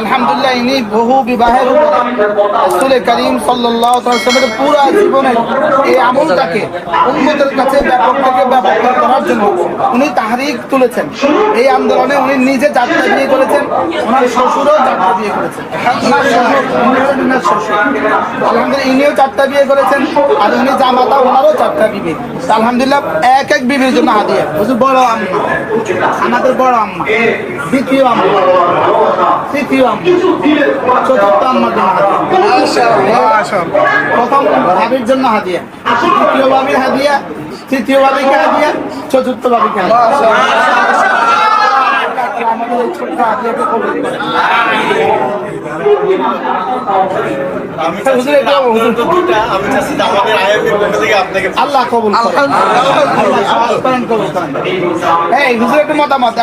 আলহামদুলিল্লাহ, ইনি বহু বিবাহের উপরে রাসূল করিম ওয়াসাল্লামের পুরো জীবনে এই আমলটাকে, উম্মতের কাছে ব্যাপক থেকে ব্যাপক করার জন্য উনি তাহরিক তুলেছেন। এই আন্দোলনে উনি নিজে যাত্রা বিয়ে করেছেন, ওনার শ্বশুরও যাত্রা বিয়ে করেছেন। আলহামদুলিল্লাহ, ইনিও চারটা বিয়ে করেছেন, আর উনি জামাতা, ওনারও চারটা বিবি আলহামদুলিল্লাহ, এক এক বিবির জন্য হাদিয়া। বড় আম্মা। আমাদের বড় আম্মা। দ্বিতীয় আম্মা। তৃতীয় চতুর্থ আম্মার জন্য প্রথম ভাবির জন্য হাদিয়া। দ্বিতীয় ভাবির হাদিয়া তৃতীয় ভাবিকে হাদিয়া চতুর্থ ভাবিকে এটা আল্লাহ কবুল। আল্লাহ কবুল করেন। এই হুজুর একটু মতামত।